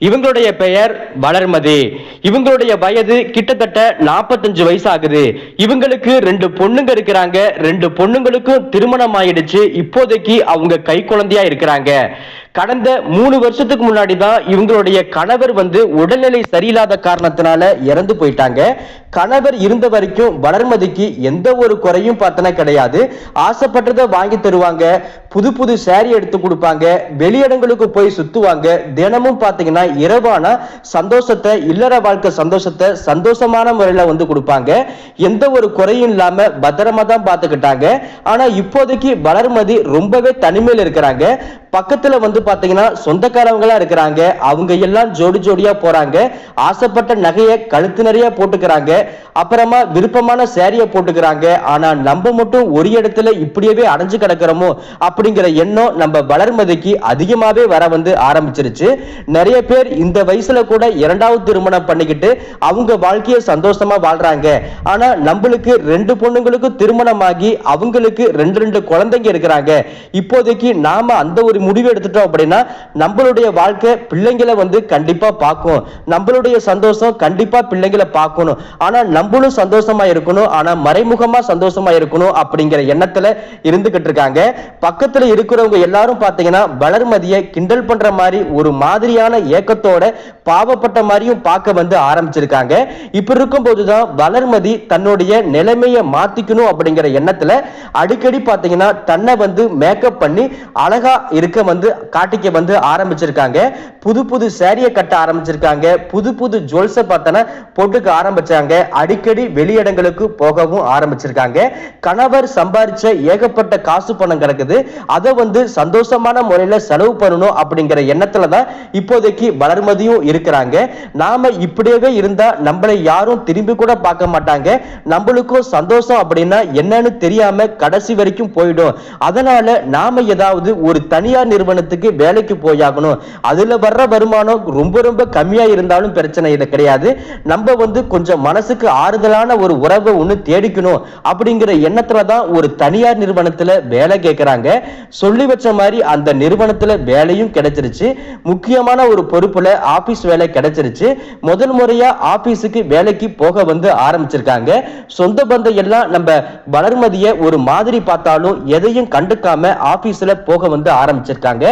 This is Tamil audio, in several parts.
இவங்களுடைய பெயர் வளர்மதி. இவங்களுடைய வயது கிட்டத்தட்ட நாற்பத்தஞ்சு வயசு ஆகுது இவங்களுக்கு ரெண்டு பொண்ணுங்க இருக்கிறாங்க. ரெண்டு பொண்ணுங்களுக்கும் திருமணம் ஆயிடுச்சு. இப்போதைக்கு அவங்க கை குழந்தையா இருக்கிறாங்க. கடந்த மூணு வருஷத்துக்கு முன்னாடி தான் இவங்களுடைய கணவர் வந்து உடல்நிலை சரியில்லாத காரணத்தினால இறந்து போயிட்டாங்க. கணவர் இருந்த வரைக்கும் வளர்மதிக்கு எந்த ஒரு குறையும் பார்த்தனா கிடையாது. ஆசைப்பட்டதை வாங்கி தருவாங்க. புது புது சேரீ எடுத்து கொடுப்பாங்க. வெளியிடங்களுக்கு போய் சுத்துவாங்க. தினமும் பார்த்தீங்கன்னா இரவான சந்தோஷத்தை இல்லற வாழ்க்கை சந்தோஷத்தை சந்தோஷமான முறையில வந்து கொடுப்பாங்க. எந்த ஒரு குறையும் இல்லாம பத்திரமா தான் பார்த்துக்கிட்டாங்க. ஆனா இப்போதைக்கு வளர்மதி ரொம்பவே தனிமையில் இருக்கிறாங்க. பக்கத்துல வந்து பாத்தீங்கன்னா சொந்தக்காரவங்களா இருக்கிறாங்க. அவங்க எல்லாம் ஜோடி ஜோடியா போறாங்க. ஆசைப்பட்ட நகையை கழுத்து நிறைய போட்டுக்கிறாங்க. அப்புறமா விருப்பமான சேரிய போட்டுக்கிறாங்க. ஆனா நம்ம மட்டும் ஒரு இடத்துல இப்படியவே அடைஞ்சு கிடக்கிறோமோ அப்படிங்கிற எண்ணம் நம்ம வளர்மதிக்கு அதிகமாவே வர வந்து ஆரம்பிச்சிருச்சு. நிறைய பேர் இந்த வயசுல கூட இரண்டாவது திருமணம் பண்ணிக்கிட்டு அவங்க வாழ்க்கையை சந்தோஷமா வாழ்றாங்க. ஆனா நம்மளுக்கு ரெண்டு பொண்ணுங்களுக்கும் திருமணம் ஆகி அவங்களுக்கு ரெண்டு ரெண்டு குழந்தைங்க இருக்கிறாங்க. இப்போதைக்கு நாம அந்த ஒரு முடிவு எடுத்துட்டோம் அப்படின்னா நம்மளுடைய வாழ்க்கை பிள்ளைங்களை வந்து கண்டிப்பா பார்க்கும். நம்மளுடைய சந்தோஷம் கண்டிப்பா பிள்ளைங்களை பார்க்கணும். ஆனா நம்மளும் சந்தோஷமா இருக்கணும். ஆனா மறைமுகமா சந்தோஷமா இருக்கணும் அப்படிங்கிற எண்ணத்துல இருந்துகிட்டு இருக்காங்க. பக்கத்துல இருக்கிறவங்க எல்லாரும் பாத்தீங்கன்னா வளர்மதியை கிண்டல் பண்ற மாதிரி ஒரு மாதிரியான ஏக்கத்தோட பாவப்பட்ட மாதிரியும் பார்க்க வந்து ஆரம்பிச்சிருக்காங்க. இப்ப இருக்கும் போதுதான் வளர்மதி தன்னுடைய நிலைமையை மாத்திக்கணும் அப்படிங்கிற எண்ணத்துல அடிக்கடி பாத்தீங்கன்னா தன்னை வந்து மேக்கப் பண்ணி அழகா இருக்க வந்து காட்டிக்க வந்து ஆரம்பிச்சிருக்காங்க. புது புது சேரிய கட்ட ஆரம்பிச்சிருக்காங்க. புது புது ஜுவல்ஸை பார்த்தனா போட்டுக்க ஆரம்பிச்சாங்க. அடிக்கடி வெளியிடங்களுக்கு போகவும் ஆரம்பிச்சிருக்காங்க. கணவர் சம்பாரிச்ச ஏகப்பட்ட காசு பணம் கிடக்குது. அதை வந்து சந்தோஷமான முறையில செலவு பண்ணணும் அப்படிங்கிற எண்ணத்துல தான் இப்போதைக்கு வளர்மதியும் இருக்கிறாங்க. நாம இப்படியே இருந்தா நம்மளை யாரும் திரும்பி கூட பார்க்க மாட்டாங்க. நம்மளுக்கும் சந்தோஷம் அப்படின்னா என்னன்னு தெரியாம கடைசி வரைக்கும் போயிடும். அதனால நாம ஏதாவது ஒரு தனியார் நிறுவனத்துக்கு வேலைக்கு போயாகணும். அதுல வர்ற வருமானம் ரொம்ப ரொம்ப கம்மியா இருந்தாலும் பிரச்சனை இல்லை கிடையாது. நம்ம வந்து கொஞ்சம் மனசுக்கு ஆறுதலான ஒரு உறவை ஒன்று தேடிக்கணும் அப்படிங்கிற எண்ணத்துல தான் ஒரு தனியார் நிறுவனத்துல வேலை கேட்கிறாங்க சொல்லி வச்ச மாதிரி அந்த நிறுவனத்துல வேலையும் கிடைச்சிருச்சு. முக்கியமான ஒரு பொறுப்புல ஆபீஸ் வேலை கிடைச்சிருச்சு. முதல் முறையா ஆபீஸுக்கு வேலைக்கு போக வந்து ஆரம்பிச்சிருக்காங்க. சொந்த பந்தம் எல்லாம் நம்ம வளர்மதிய ஒரு மாதிரி பார்த்தாலும் எதையும் கண்டுக்காம ஆபீஸ்ல போக வந்து ஆரம்பிச்சிருக்காங்க.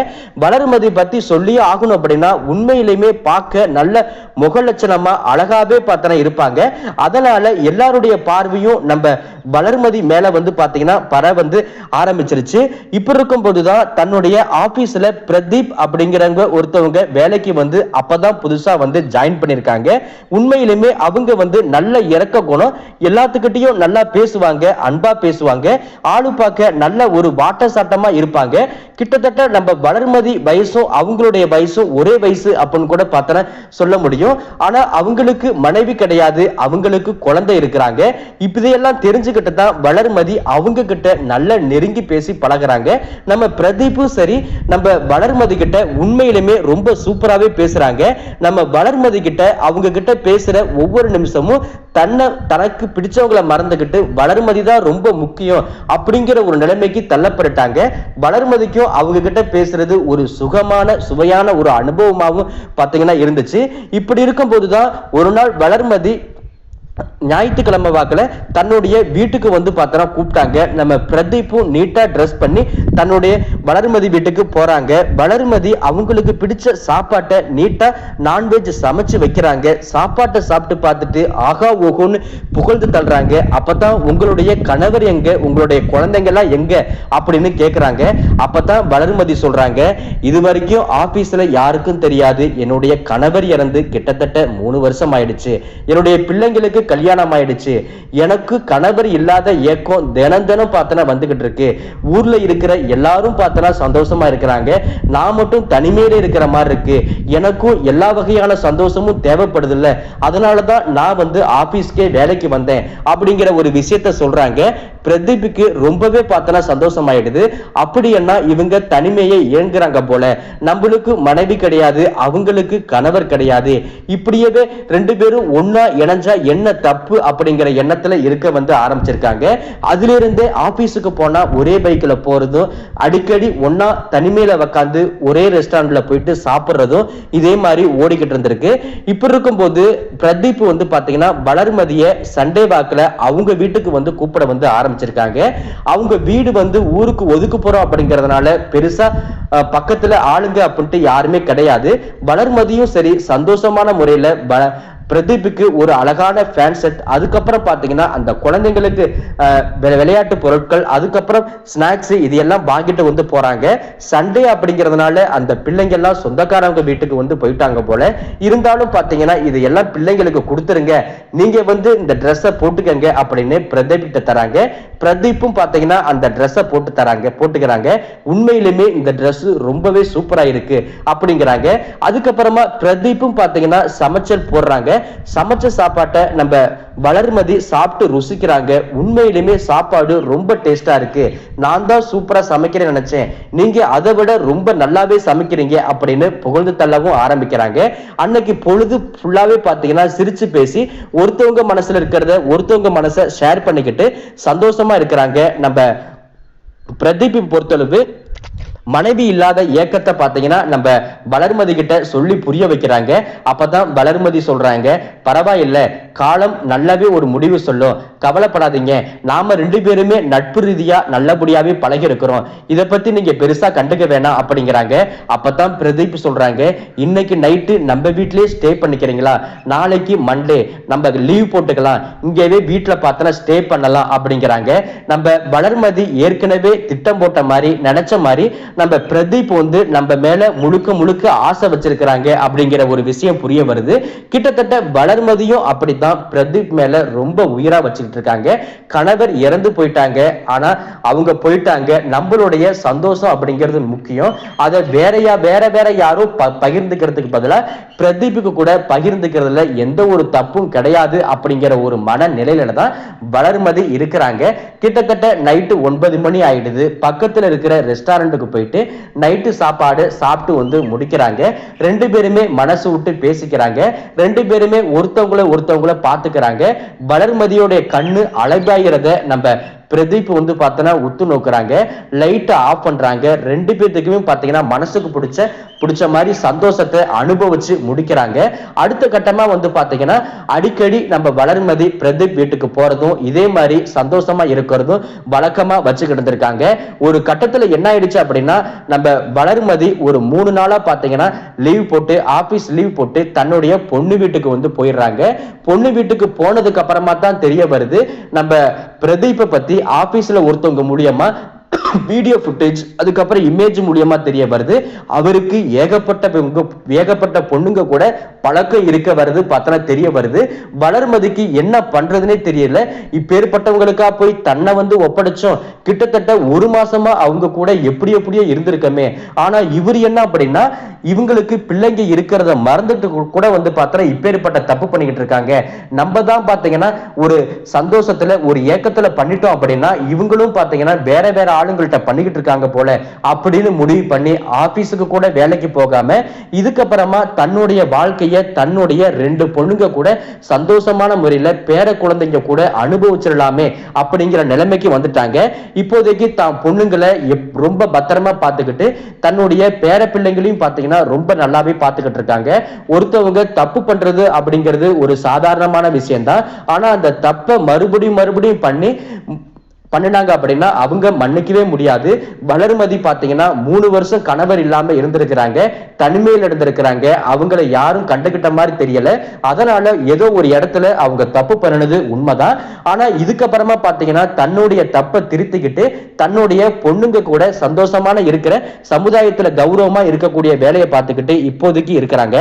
வளர்மதி பத்தி சொல்லியே ஆகணும் அப்படின்னா உண்மையிலுமே பார்க்க நல்ல முகலட்சணமா அழகாவே பார்த்தனா இருப்பாங்க. அதனால எல்லாருடைய பார்வையும் நம்ம வளர்மதி மேல வந்து பாத்தீங்கன்னா பர வந்து ஆரம்பிச்சிருச்சு. இப்ப இருக்கும் போதுதான் தன்னுடைய ஆபீஸ்ல பிரதீப் அப்படிங்கிறவங்க ஒருத்தவங்க வேலைக்கு வந்து அப்பதான் புதுசா வந்து ஜாயின் பண்ணிருக்காங்க உண்மையிலுமே அவங்க வந்து நல்ல இறக்க குணம். எல்லாத்துக்கிட்டையும் நல்லா பேசுவாங்க அன்பா பேசுவாங்க. ஆளு பார்க்க நல்ல ஒரு வாட்ட சாட்டமா இருப்பாங்க. கிட்டத்தட்ட நம்ம வளர்மதி வயசும் அவங்களுடைய வயசும் ஒரே வயசு அப்படின்னு கூட பார்த்தனா சொல்ல முடியும். ஆனா அவங்களுக்கு மனைவி கிடையாது அவங்களுக்கு குழந்தை இருக்கிறாங்க. இப்ப தெரிஞ்சு கிட்ட தான் வளர்மதி அவங்க கிட்ட நல்ல நெருங்கி பேசி பழகுறாங்க. நம்ம பிரதீப்பும் சரி நம்ம வளர்மதி கிட்ட உண்மையிலுமே ரொம்ப சூப்பராகவே பேசுறாங்க. நம்ம வளர்மதி கிட்ட அவங்க கிட்ட பேசுற ஒவ்வொரு நிமிஷமும் தன்னை தனக்கு பிடிச்சவங்களை மறந்துகிட்டு வளர்மதி தான் ரொம்ப முக்கியம் அப்படிங்கிற ஒரு நிலைமைக்கு தள்ளப்பட்டுட்டாங்க. வளர்மதிக்கும் அவங்க கிட்ட பேசுறது ஒரு சுகமான சுவையான ஒரு அனுபவமாகவும் பார்த்தீங்கன்னா இருந்துச்சு. இப்படி இருக்கும்போது தான் ஒரு நாள் வளர்மதி ஞாயிற்றுக்கிழமை வாக்கில் தன்னுடைய வீட்டுக்கு வந்து பார்த்தோன்னா கூப்பிட்டாங்க. நம்ம பிரதீப்பும் நீட்டாக ட்ரெஸ் பண்ணி தன்னுடைய வளர்மதி வீட்டுக்கு போகிறாங்க வளர்மதி அவங்களுக்கு பிடிச்ச சாப்பாட்டை நீட்டாக நான்வெஜ் சமைச்சு வைக்கிறாங்க. சாப்பாட்டை சாப்பிட்டு பார்த்துட்டு ஆகா ஓகோன்னு புகழ்ந்து தள்ளுறாங்க. அப்போ தான் உங்களுடைய கணவர் எங்க? உங்களுடைய குழந்தைங்கெல்லாம் எங்க? அப்படின்னு கேட்குறாங்க அப்போ தான் வளர்மதி சொல்கிறாங்க இது வரைக்கும் ஆஃபீஸில் யாருக்கும் தெரியாது. என்னுடைய கணவர் இறந்து கிட்டத்தட்ட மூணு வருஷம் ஆயிடுச்சு. என்னுடைய பிள்ளைங்களுக்கு கல்யாணம் ஆயிடுச்சு எனக்கு கணவர் இல்லாத ஏக்கம் தினம் தினம் பார்த்தனா வந்துகிட்டு இருக்கு. ஊர்ல இருக்கிற எல்லாரும் பார்த்தனா சந்தோஷமா இருக்கிறாங்க. நான் மட்டும் தனிமையில இருக்கிற மாதிரி இருக்கு. எனக்கும் எல்லா வகையான சந்தோஷமும் தேவைப்படுது இல்ல அதனாலதான் நான் வந்து ஆபீஸ்க்கே வேலைக்கு வந்தேன். அப்படிங்கிற ஒரு விஷயத்த சொல்றாங்க. பிரதீப்புக்கு ரொம்பவே பார்த்தனா சந்தோஷமாயிடுது. அப்படி என்ன இவங்க தனிமையை இயங்குறாங்க போல. நம்மளுக்கு மனைவி கிடையாது அவங்களுக்கு கணவர் கிடையாது. இப்படியவே ரெண்டு பேரும் ஒன்னா இணைஞ்சா என்ன தப்பு அப்படிங்கிற எண்ணத்துல இருக்க வந்து ஆரம்பிச்சிருக்காங்க. அதுல இருந்தே ஆபீஸுக்கு போனா ஒரே பைக்ல போறதும் அடிக்கடி ஒன்னா தனிமையில உக்காந்து ஒரே ரெஸ்டாரண்ட்ல போயிட்டு சாப்பிடுறதும் இதே மாதிரி ஓடிக்கிட்டு இருந்திருக்கு. இப்படி இருக்கும்போது பிரதீப் வந்து பாத்தீங்கன்னா வளர்மதிய சண்டே வாக்குல அவங்க வீட்டுக்கு வந்து கூப்பிட வந்து ஆரம்பிச்சிருக்காங்க. அவங்க வீடு வந்து ஊருக்கு ஒதுக்கு போறோம் அப்படிங்கறதுனால பெருசா பக்கத்துல ஆளுங்க அப்படின்ட்டு யாருமே கிடையாது. வளர்மதியும் சரி சந்தோஷமான முறையில பிரதீப்புக்கு ஒரு அழகான ஃபேன் செட் அதுக்கப்புறம் பார்த்தீங்கன்னா அந்த குழந்தைங்களுக்கு விளையாட்டு பொருட்கள் அதுக்கப்புறம் ஸ்நாக்ஸ் இது எல்லாம் வாங்கிட்டு வந்து போறாங்க. சண்டே அப்படிங்கிறதுனால அந்த பிள்ளைங்க எல்லாம் சொந்தக்காரங்க வீட்டுக்கு வந்து போயிட்டாங்க போல. இருந்தாலும் பார்த்தீங்கன்னா இது எல்லாம் பிள்ளைங்களுக்கு கொடுத்துருங்க. நீங்க வந்து இந்த ட்ரெஸ்ஸை போட்டுக்கங்க அப்படின்னு பிரதீப் கிட்ட தராங்க. பிரதீப்பும் பார்த்தீங்கன்னா அந்த ட்ரெஸ்ஸை போட்டு தராங்க போட்டுக்கிறாங்க. உண்மையிலுமே இந்த ட்ரெஸ் ரொம்பவே சூப்பராக இருக்கு அப்படிங்கிறாங்க. அதுக்கப்புறமா பிரதீப்பும் பார்த்தீங்கன்னா சமைச்சல் போடுறாங்க. சமைச்ச சாப்பாட்டை நம்ம வளர்மதி சாப்பிட்டு ருசிக்கிறாங்க. உண்மையிலுமே சாப்பாடு ரொம்ப டேஸ்டா இருக்கு. நான் தான் சூப்பரா சமைக்கிறேன்னு நினைச்சேன். நீங்க அதை விட ரொம்ப நல்லாவே சமைக்கிறீங்க அப்படின்னு புகழ்ந்து தள்ளவும் ஆரம்பிக்கிறாங்க. அன்னைக்கு பொழுது ஃபுல்லாவே பாத்தீங்கன்னா சிரிச்சு பேசி ஒருத்தவங்க மனசுல இருக்கிறத ஒருத்தவங்க மனசை ஷேர் பண்ணிக்கிட்டு சந்தோஷமா இருக்கிறாங்க. நம்ம பிரதீப் பொறுத்தளவு மனைவி இல்லாத ஏக்கத்தை பார்த்தீங்கன்னா நம்ம வளர்மதி கிட்ட சொல்லி புரிய வைக்கிறாங்க. அப்பதான் வளர்மதி சொல்றாங்க பரவாயில்ல காலம் நல்லாவே ஒரு முடிவு சொல்லும். கவலைப்படாதீங்க. நாம ரெண்டு பேருமே நட்பு ரீதியா நல்லபடியாவே பழகி இருக்கிறோம். இதை பத்தி நீங்க பெருசா கண்டுக்க வேணாம் அப்படிங்கிறாங்க. அப்பதான் பிரதீப் சொல்றாங்க இன்னைக்கு நைட்டு நம்ம வீட்லயே ஸ்டே பண்ணிக்கிறீங்களா? நாளைக்கு மண்டே நம்ம லீவ் போட்டுக்கலாம். இங்கவே வீட்டுல பார்த்தனா ஸ்டே பண்ணலாம் அப்படிங்கிறாங்க. நம்ம வளர்மதி ஏற்கனவே திட்டம் போட்ட மாதிரி நினைச்ச மாதிரி நம்ம பிரதீப் வந்து நம்ம மேல முழுக்க முழுக்க ஆசை வச்சிருக்கிறாங்க அப்படிங்கிற ஒரு விஷயம் புரிய வருது. கிட்டத்தட்ட வளர்மதியும் அப்படித்தான் பிரதீப் மேல ரொம்ப உயிரா வச்சுக்கிட்டு இருக்காங்க. கணவர் இறந்து போயிட்டாங்க. ஆனா அவங்க போயிட்டாங்க. நம்மளுடைய சந்தோஷம் அப்படிங்கிறது முக்கியம். அதை வேறையா வேற வேற யாரும் ப- பகிர்ந்துக்கிறதுக்கு பதிலா பிரதீப்புக்கு கூட பகிர்ந்துக்கிறதுல எந்த ஒரு தப்பும் கிடையாது அப்படிங்கிற ஒரு மனநிலையில தான் வளர்மதி இருக்கிறாங்க. கிட்டத்தட்ட நைட்டு ஒன்பது மணி ஆயிடுது. பக்கத்துல இருக்கிற ரெஸ்டாரண்ட்டுக்கு போயிட்டு நைட்டு சாப்பாடு சாப்பிட்டு வந்து முடிக்கிறாங்க. ரெண்டு பேருமே மனசு விட்டு பேசிக்கிறாங்க. ரெண்டு பேருமே ஒருத்தவங்கள ஒருத்தவங்கள பார்த்துக்கிறாங்க. வளர்மதியோடைய கண்ணு அழகாகிறத நம்ம பிரதீப் வந்து பார்த்தோன்னா உத்து நோக்குறாங்க. லைட்டை ஆஃப் பண்றாங்க. ரெண்டு பேர்த்துக்குமே பார்த்தீங்கன்னா மனசுக்கு பிடிச்ச பிடிச்ச மாதிரி சந்தோஷத்தை அனுபவிச்சு முடிக்கிறாங்க. அடுத்த கட்டமா வந்து பார்த்தீங்கன்னா அடிக்கடி நம்ம வளர்மதி பிரதீப் வீட்டுக்கு போறதும் இதே மாதிரி சந்தோஷமா இருக்கிறதும் வழக்கமா வச்சுக்கிட்டு இருந்திருக்காங்க. ஒரு கட்டத்துல என்ன ஆயிடுச்சு அப்படின்னா நம்ம வளர்மதி ஒரு மூணு நாளா பார்த்தீங்கன்னா லீவ் போட்டு ஆபீஸ் லீவ் போட்டு தன்னுடைய பொண்ணு வீட்டுக்கு வந்து போயிடுறாங்க. பொண்ணு வீட்டுக்கு போனதுக்கு அப்புறமா தான் தெரிய வருது. நம்ம பிரதீப்பை பத்தி ஆபீஸ்ல ஒருத்தவங்க மூலியமா வீடியோ ஃபுட்டேஜ் அதுக்கப்புறம் இமேஜ் மூலியமா தெரிய வருது. அவருக்கு ஏகப்பட்ட ஏகப்பட்ட பொண்ணுங்க கூட பழக்கம் இருக்க வருது பார்த்தனா தெரிய வருது. வளர்மதிக்கு என்ன பண்றதுனே தெரியல. இப்பேற்பட்டவங்களுக்கா போய் தன்னை வந்து ஒப்படைச்சோம். கிட்டத்தட்ட ஒரு மாசமா அவங்க கூட எப்படி எப்படியோ இருந்திருக்கமே. ஆனா இவர் என்ன அப்படின்னா இவங்களுக்கு பிள்ளைங்க இருக்கிறத மறந்துட்டு கூட வந்து பார்த்தா இப்பேற்பட்ட தப்பு பண்ணிக்கிட்டு இருக்காங்க. நம்ம தான் பாத்தீங்கன்னா ஒரு சந்தோஷத்துல ஒரு ஏக்கத்துல பண்ணிட்டோம் அப்படின்னா இவங்களும் பாத்தீங்கன்னா வேற வேற ஆளுங்கள்ட்ட பண்ணிக்கிட்டு இருக்காங்க போல அப்படின்னு முடிவு பண்ணி ஆபீஸுக்கு கூட வேலைக்கு போகாம இதுக்கப்புறமா தன்னுடைய வாழ்க்கைய தன்னுடைய ரெண்டு பொண்ணுங்க கூட சந்தோஷமான முறையில பேர குழந்தைங்க கூட அனுபவிச்சிடலாமே அப்படிங்கிற நிலைமைக்கு வந்துட்டாங்க. இப்போதைக்கு தான் பொண்ணுங்களை எப்- ரொம்ப பத்திரமா பார்த்துக்கிட்டு தன்னுடைய பேர பிள்ளைங்களையும் பார்த்தீங்கன்னா ரொம்ப நல்லாவே பார்த்துக்கிட்டு இருக்காங்க. ஒருத்தவங்க தப்பு பண்றது அப்படிங்கிறது ஒரு சாதாரணமான விஷயம்தான். ஆனா அந்த தப்பை மறுபடியும் மறுபடியும் பண்ணி பண்ணினாங்க அப்படின்னா அவங்க மன்னிக்கவே முடியாது. வளர்மதி பாத்தீங்கன்னா மூணு வருஷம் கணவர் இல்லாம இருந்திருக்கிறாங்க. தனிமையில் இருந்திருக்கிறாங்க. அவங்கள யாரும் கண்டுகிட்ட மாதிரி தெரியல. அதனால ஏதோ ஒரு இடத்துல அவங்க தப்பு பண்ணினது உண்மைதான். ஆனா இதுக்கப்புறமா பாத்தீங்கன்னா தன்னுடைய தப்பை திருத்திக்கிட்டு தன்னுடைய பொண்ணுங்க கூட சந்தோஷமான இருக்கிற சமுதாயத்துல கௌரவமா இருக்கக்கூடிய வேலையை பார்த்துக்கிட்டு இப்போதைக்கு இருக்கிறாங்க.